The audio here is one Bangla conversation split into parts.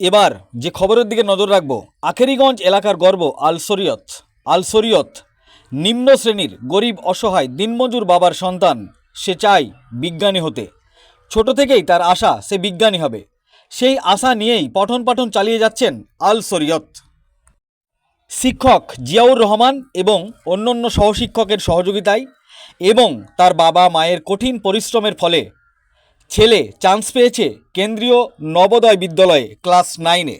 এবার যে খবরের দিকে নজর রাখব, আখেরিগঞ্জ এলাকার গর্ব, আল শরিয়ত। আল শরিয়ত, নিম্ন শ্রেণির গরিব, অসহায়, দিনমজুর বাবার সন্তান, সে চায় বিজ্ঞানী হতে। ছোট থেকেই তার আশা সে বিজ্ঞানী হবে। সেই আশা নিয়েই পঠন পাঠন চালিয়ে যাচ্ছেন আল শরিয়ত। শিক্ষক জিয়াউর রহমান এবং অন্যান্য সহশিক্ষকের সহযোগিতায় এবং তার বাবা মায়ের কঠিন পরিশ্রমের ফলে ছেলে চান্স পেয়েছে কেন্দ্রীয় নবোদয় বিদ্যালয়ে ক্লাস নাইনে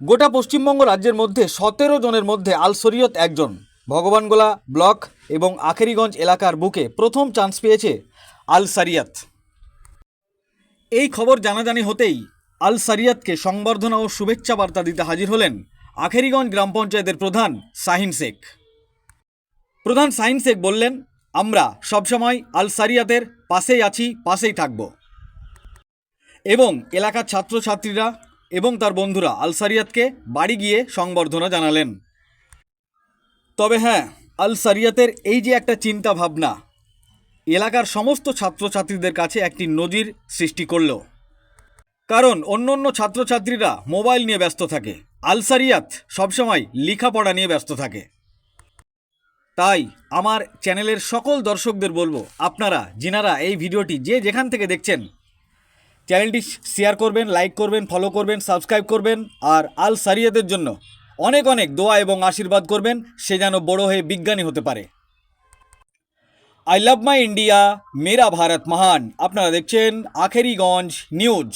গোটা পশ্চিমবঙ্গ রাজ্যের মধ্যে সতেরো জনের মধ্যে আল শরীয়ত একজন। ভগবানগোলা ব্লক এবং আখেরিগঞ্জ এলাকার বুকে প্রথম চান্স পেয়েছে আল সারিয়াত এই খবর জানাজানি হতেই আল সারিয়াতকে সংবর্ধনা ও শুভেচ্ছা বার্তা দিতে হাজির হলেন আখেরিগঞ্জ গ্রাম পঞ্চায়েতের প্রধান শাহিন শেখ। প্রধান শাহিন শেখ বললেন আমরা সবসময় আল সারিয়াতের পাশেই আছি, পাশেই থাকব। এবং এলাকার ছাত্রছাত্রীরা এবং তার বন্ধুরা আলসারিয়াতকে বাড়ি গিয়ে সংবর্ধনা জানালেন। তবে হ্যাঁ আলসারিয়াতের এই যে একটা চিন্তা ভাবনা এলাকার সমস্ত ছাত্রছাত্রীদের কাছে একটি নজির সৃষ্টি করল। কারণ অন্য অন্য ছাত্রছাত্রীরা মোবাইল নিয়ে ব্যস্ত থাকে, আলসারিয়াত সবসময় লেখাপড়া নিয়ে ব্যস্ত থাকে। তাই আমার চ্যানেলের সকল দর্শকদের বলব, আপনারা, যিনারা এই ভিডিওটি যে যেখান থেকে দেখছেন, চ্যানেলটি শেয়ার করবেন লাইক করবেন ফলো করবেন সাবস্ক্রাইব করবেন, আর আল সারিয়াদের জন্য অনেক অনেক দোয়া এবং আশীর্বাদ করবেন, সে যেন বড় হয়ে বিজ্ঞানী হতে পারে। আই লাভ মাই ইন্ডিয়া মেরা ভারত মহান আপনারা দেখছেন আখেরিগঞ্জ নিউজ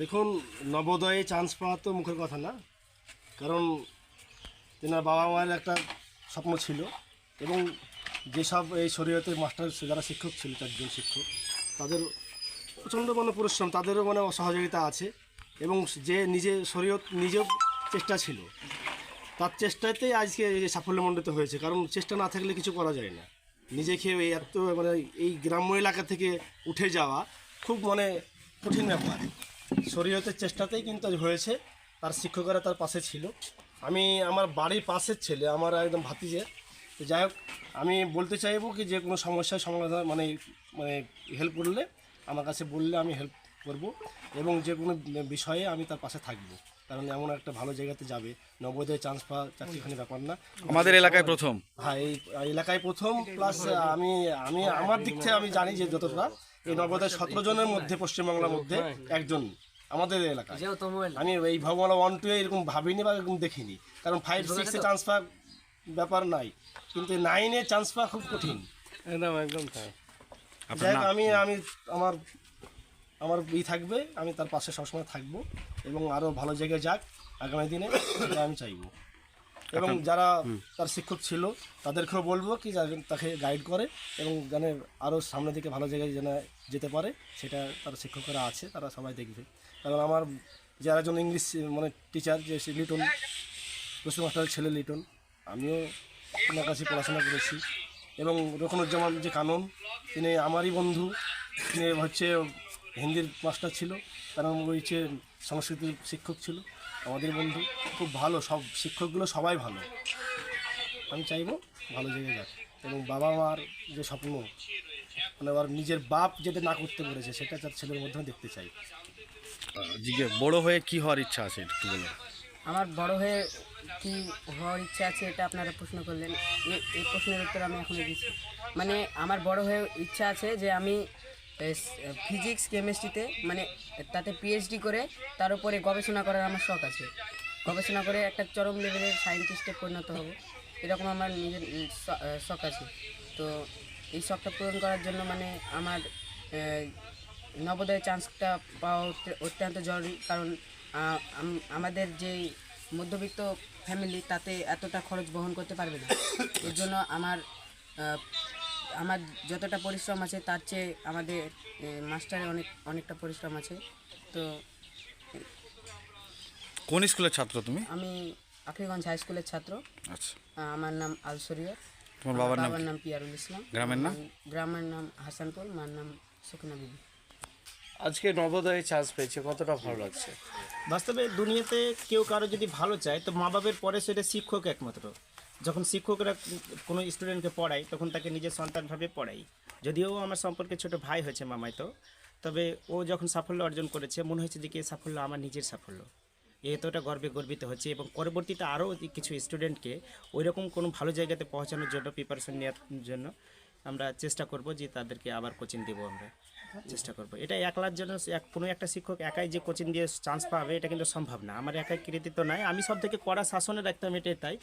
দেখুন, নবোদয়ে চান্স পাওয়া তো মুখের কথা না। কারণ, তেনার বাবা মায়ের একটা স্বপ্ন ছিল এবং যেসব এই শরীয়তের মাস্টার যারা শিক্ষক ছিল, চারজন শিক্ষক, তাদের প্রচণ্ড মানে পরিশ্রম, তাদেরও মানে সহযোগিতা আছে এবং যে নিজে শরীয়ত নিজেও চেষ্টা ছিল, তার চেষ্টাতেই আজকে সাফল্যমণ্ডিত হয়েছে। কারণ চেষ্টা না থাকলে কিছু করা যায় না। নিজেকে এই এত মানে এই গ্রাম্য এলাকা থেকে উঠে যাওয়া খুব মানে কঠিন ব্যাপার। শরীয়তের চেষ্টাতেই কিন্তু হয়েছে, তার শিক্ষকরা তার পাশে ছিল। আমি আমার বাড়ির পাশের ছেলে আমার একদম ভাতিজে। তো যাই হোক আমি বলতে চাইব কি যে কোনো সমস্যার সমাধান মানে মানে হেল্প করলে আমার কাছে বললে আমি হেল্প করব এবং যে কোনো বিষয়ে আমি তার পাশে থাকব। কারণ এমন একটা ভালো জায়গাতে যাবে। নবোদয় চান্স পাওয়া চাকরিখানি ব্যাপার না। আমাদের এলাকায় প্রথম। হ্যাঁ এই এলাকায় প্রথম প্লাস আমি আমি আমার দিক থেকে আমি জানি যে যতটা এই নবোদয় সতেরো জনের মধ্যে পশ্চিমবাংলার মধ্যে একজন। আমাদের এলাকায়। আমি এই ভগবান ওয়ান টু এরকম ভাবিনি বা এরকম দেখিনি। কারণ ফাইভ সিক্সে ট্রান্সফার পাওয়ার ব্যাপার নাই। কিন্তু নাইনে ট্রান্সফার পাওয়া খুব কঠিন। একদম একদম তাই। যাই আমি আমি আমার আমার ই থাকবে আমি তার পাশে সবসময় থাকব এবং আরও ভালো জায়গায় যাক। আগামী দিনে আমি চাইব। এবং যারা তার শিক্ষক ছিল তাদেরকেও বলব কি তাকে গাইড করে এবং যেন আরও সামনের দিকে ভালো জায়গায় যেন যেতে পারে সেটা তার শিক্ষকরা আছে তারা সবাই দেখবে। কারণ আমার যারা একজন ইংলিশ মানে টিচার যে সে লিটন রসু মাস্টারের ছেলে লিটন আমিও ওনার কাছে পড়াশোনা করেছি। এবং রকনুজ্জামান যে কানন তিনি আমারই বন্ধু তিনি হচ্ছে হিন্দির মাস্টার ছিল কারণ হচ্ছে সংস্কৃতির শিক্ষক ছিল। আমাদের বন্ধু খুব ভালো সব শিক্ষকগুলো সবাই ভালো। আমি চাইব ভালো জায়গায় যাক। এবং বাবা মার যে স্বপ্ন মানে ওর নিজের বাপ যেটা না করতে পেরেছে সেটা তার ছেলের মধ্যে দেখতে চাই। জিজ্ঞে বড় হয়ে কি হওয়ার ইচ্ছা আছে একটু বলুন আমার বড় হয়ে কি হওয়ার ইচ্ছা আছে এটা আপনারা প্রশ্ন করলেন। এই প্রশ্নের উত্তর আমি এখনও দিচ্ছি। মানে আমার বড় হয়ে ইচ্ছা আছে যে আমি ফিজিক্স কেমিস্ট্রিতে মানে তাতে পিএইচডি করে, তার উপরে গবেষণা করার আমার শখ আছে। গবেষণা করে একটা চরম লেভেলের সায়েন্টিস্টে পরিণত হব। এরকম আমার নিজের শখ আছে। তো এই শখটা পূরণ করার জন্য মানে আমার নবোদয় চান্সটা পাওয়া অত্যন্ত জরুরি। কারণ আমাদের যে মধ্যবিত্ত ফ্যামিলি তাতে এতটা খরচ বহন করতে পারবে না। এর জন্য আমার আমার যতটা পরিশ্রম আছে তার চেয়ে আমাদের মাস্টারের অনেক অনেকটা পরিশ্রম আছে। তো কোন স্কুলের ছাত্র তুমি? আমি আখরিগঞ্জ হাই স্কুলের ছাত্র। আচ্ছা। আমার নাম আলসরিয়া। তোমার বাবার নাম বাবার নাম পিয়ারুল ইসলাম। গ্রামের নাম? গ্রামের নাম হাসানপুর মার নাম সুকিনা বিবি। আজকে নবোদয়ে চান্স পেয়েছে কতটা ভালো লাগছে? বাস্তবে দুনিয়াতে কেউ কারও যদি ভালো চায় তো মা বাবার পরে সেটা শিক্ষক একমাত্র। যখন শিক্ষকরা কোনো স্টুডেন্টকে পড়ায়, তখন তাকে নিজের সন্তানভাবে পড়াই যদিও আমার সম্পর্কে ছোট ভাই হয়েছে মামাই তো, তবে ও যখন সাফল্য অর্জন করেছে, মনে হয়েছে যে কি সাফল্য? আমার নিজের সাফল্য। এতটা গর্বে গর্বিত হচ্ছে এবং পরবর্তীতে আরও কিছু স্টুডেন্টকে ওইরকম কোনো ভালো জায়গাতে পৌঁছানোর জন্য প্রিপারেশন নেওয়ার জন্য আমরা চেষ্টা করব যে তাদেরকে আবার কোচিং দেবো আমরা। চেষ্টা করব। এটা একলার জন্য কোনো একটা শিক্ষক একাই যে কোচিং দিয়ে চান্স পাবে, এটা কিন্তু সম্ভব না। আমার একাই কৃতিত্ব নাই। আমি সব থেকে কড়া শাসনে রাখতাম এটাই, তাই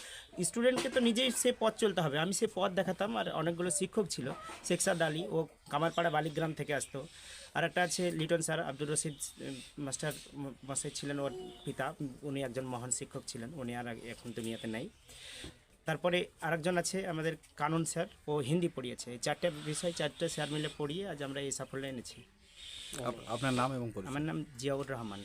স্টুডেন্টকে তো নিজেই সে পথ চলতে হবে। আমি সে পথ দেখাতাম আর অনেকগুলো শিক্ষক ছিল শেখসাদ আলী ও কামারপাড়া বালিগ্রাম থেকে আসতো। আর একটা আছে লিটন স্যার, আব্দুর রশিদ মাস্টার ম- ছিলেন ওর পিতা। উনি একজন মহান শিক্ষক ছিলেন, উনি আর এখন দুনিয়াতে নাই। তারপরে আরেকজন আছে আমাদের কানুন স্যার ও হিন্দি পড়িয়েছে। এই চারটে বিষয় চারটে স্যার মিলে পড়িয়ে আজ আমরা এই সাফল্য এনেছি। আপনার নাম এবং আমার নাম জিয়াউর রহমান।